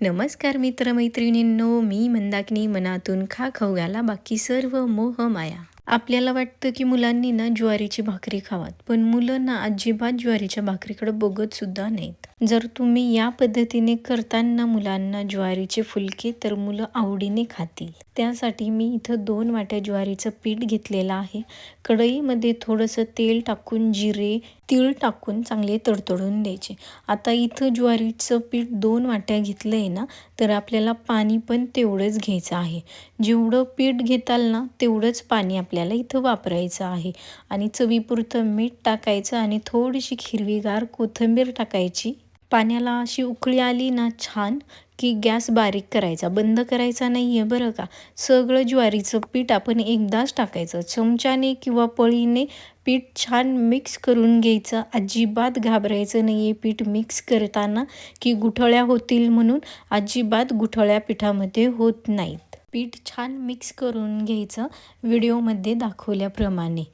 नमस्कार मित्रमैत्रिणींनो मी मंदाकिनी मनातून खा खाऊ घाला बाकी सर्व मोह माया. आपल्याला वाटतं की मुलांनी ना ज्वारीची भाकरी खावात पण मुलं ना अजिबात ज्वारीच्या भाकरीकडे बघत सुद्धा नाहीत. जर तुम्ही या पद्धतीने करताना मुलांना ज्वारीचे फुलके तर मुलं आवडीने खातील. त्यासाठी मी इथं दोन वाट्या ज्वारीचं पीठ घेतलेलं आहे. कढईमध्ये थोडंसं तेल टाकून जिरे तीळ टाकून चांगले तडतडून द्यायचे. आता इथं ज्वारीचं पीठ दोन वाट्या घेतलं आहे ना तर आपल्याला पाणी पण तेवढंच घ्यायचं आहे. जेवढं पीठ घेताल ना तेवढंच पाणी आपल्याला इथं वापरायचं आहे. आणि चवीपुरतं मीठ टाकायचं आणि थोडीशी हिरवीगार कोथिंबीर टाकायची. पाण्याला अशी उकळी आली ना छान की गॅस बारीक करायचा बंद करायचा नाही आहे बरं का. सगळं ज्वारीचं पीठ आपण एकदाच टाकायचं. चमच्याने किंवा पळीने पीठ छान मिक्स करून घ्यायचं. अजिबात घाबरायचं नाही आहे पीठ मिक्स करताना की गुठळ्या होतील म्हणून. अजिबात गुठळ्या पिठामध्ये होत नाहीत. पीठ छान मिक्स करून घ्यायचं व्हिडिओमध्ये दाखवल्याप्रमाणे.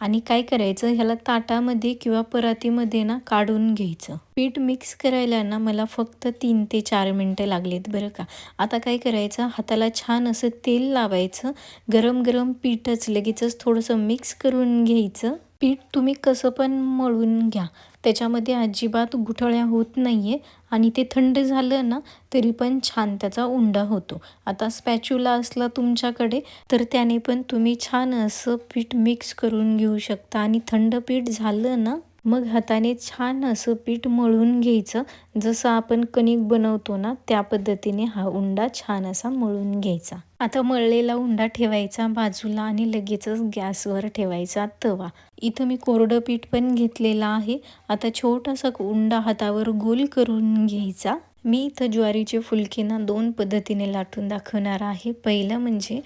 आणि काय करायचं ह्याला ताटामध्ये किंवा परातीमध्ये ना काढून घ्यायचं. पीठ मिक्स करायला ना मला फक्त तीन ते चार मिनटं लागलेत बरं का. आता काय करायचं हाताला छान असं तेल लावायचं गरम गरम पीठच लगेचच थोडंसं मिक्स करून घ्यायचं. पीठ तुम्ही कसं पण मळून घ्या. त्याच्यामध्ये अजिबात गुठळ्या होत नाही आहे आणि ते थंड झालं ना तरी पण छान त्याचा उंडा होतो. आता स्पॅच्युला असला तुमच्याकडे तर त्याने पण तुम्ही छान असं पीठ मिक्स करून घेऊ शकता. आणि थंड पीठ झालं ना मग हाताने छान असं पीठ मळून घ्यायचं. जसं आपण कणिक बनवतो ना त्या पद्धतीने हा उंडा छान असा मळून घ्यायचा. आता मळलेला उंडा ठेवायचा बाजूला आणि लगेचच गॅसवर ठेवायचा तवा. इथं मी कोरडं पीठ पण घेतलेलं आहे. आता छोटासा उंडा हातावर गोल करून घ्यायचा. मी इथं ज्वारीचे फुलके ना दोन पद्धतीने लाटून दाखवणार आहे. पहिलं म्हणजे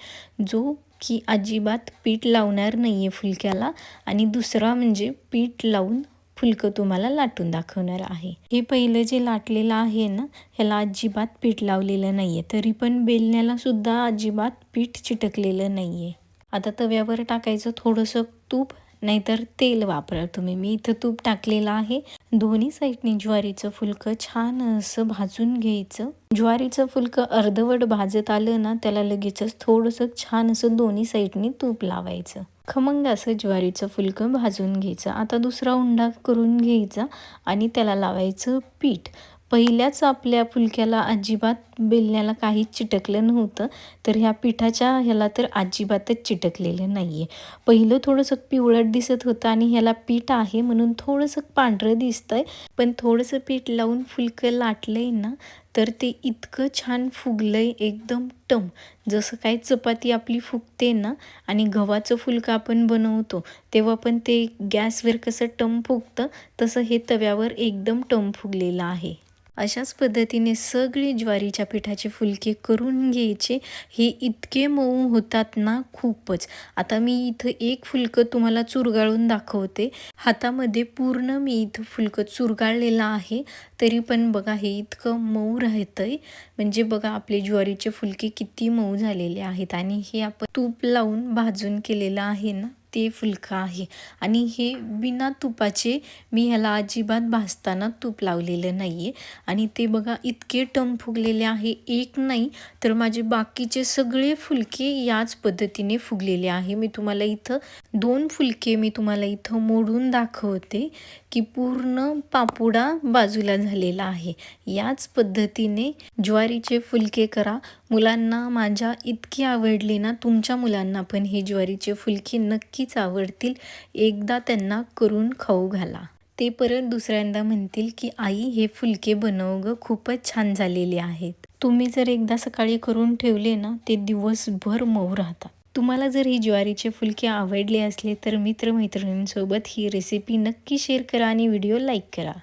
जो की अजिबात पीठ लावणार नाही आहे फुलक्याला. आणि दुसरा म्हणजे पीठ लावून फुलकं तुम्हाला लाटून दाखवणार आहे. हे पहिलं जे लाटलेलं आहे ना ह्याला अजिबात पीठ लावलेलं नाही आहे तरी पण बेलण्याला सुद्धा अजिबात पीठ चिटकलेलं नाही आहे आता तव्यावर टाकायचं थोडंसं तूप नाहीतर तेल वापरा. तुम्ही मी इथं तूप टाकलेलं आहे. दोन्ही साईडनी ज्वारीचं फुलकं छान असं भाजून घ्यायचं. ज्वारीचं फुलकं अर्धवट भाजत आलं ना त्याला लगेचच थोडंसं छान असं दोन्ही साईडनी तूप लावायचं. खमंग असं ज्वारीचं फुलकं भाजून घ्यायचं. आता दुसरा उंडा करून घ्यायचा आणि त्याला लावायचं पीठ. पहिल्याच आपल्या फुलक्याला अजिबात बेलण्याला काहीच चिटकलं नव्हतं. तर ह्या पिठाच्या ह्याला तर अजिबातच चिटकलेलं नाही आहे पहिलं थोडंसं पिवळट दिसत होतं आणि ह्याला पीठ आहे म्हणून थोडंसं पांढरं दिसतं आहे पण थोडंसं पीठ लावून फुलकं लाटलं आहे ना तर ते इतकं छान फुगलं आहे एकदम टम. जसं काय चपाती आपली फुगते ना आणि गव्हाचं फुलकं आपण बनवतो तेव्हा पण ते गॅसवर कसं टम फुगतं तसं हे तव्यावर एकदम टम फुगलेलं आहे. अशाच पद्धतीने सगळे ज्वारीच्या पिठाचे फुलके करून घ्यायचे. हे इतके मऊ होतात ना खूपच. आता मी इथं एक फुलकं तुम्हाला चुरगाळून दाखवते. हातामध्ये पूर्ण मी इथं फुलकं चुरगाळलेलं आहे. तरी पण बघा हे इतकं मऊ राहतं आहे म्हणजे बघा आपले ज्वारीचे फुलके किती मऊ झालेले आहेत. आणि हे आपण तूप लावून भाजून केलेलं आहे ना. ते फुलकं आहे. आणि हे बिना तुपाचे मी ह्याला अजिबात भाजताना तूप लावलेलं नाही आहे आणि ते बघा इतके टम फुगलेले आहे. एक नाही तर माझे बाकीचे सगळे फुलके याच पद्धतीने फुगलेले आहे. मी तुम्हाला इथं दोन फुलके मी तुम्हाला इथं मोडून दाखवते की पूर्ण पापुडा बाजूला झालेला आहे. याच पद्धतीने ज्वारीचे फुलके करा. मुलांना माझ्या इतकी आवडली ना तुमच्या मुलांना पण हे ज्वारीचे फुलके नक्की नक्कीच आवडतील. एकदा त्यांना करून खाऊ घाला. ते परत दुसऱ्यांदा म्हणतील की आई हे फुलके बनव ग खूपच छान झालेले आहेत. तुम्ही जर एकदा सकाळी करून ठेवले ना ते दिवसभर मऊ राहतात. तुम्हाला जर ही ज्वारीचे फुलके आवडले असले तर मित्रमैत्रिणींसोबत ही रेसिपी नक्की शेअर करा आणि व्हिडिओ लाईक करा.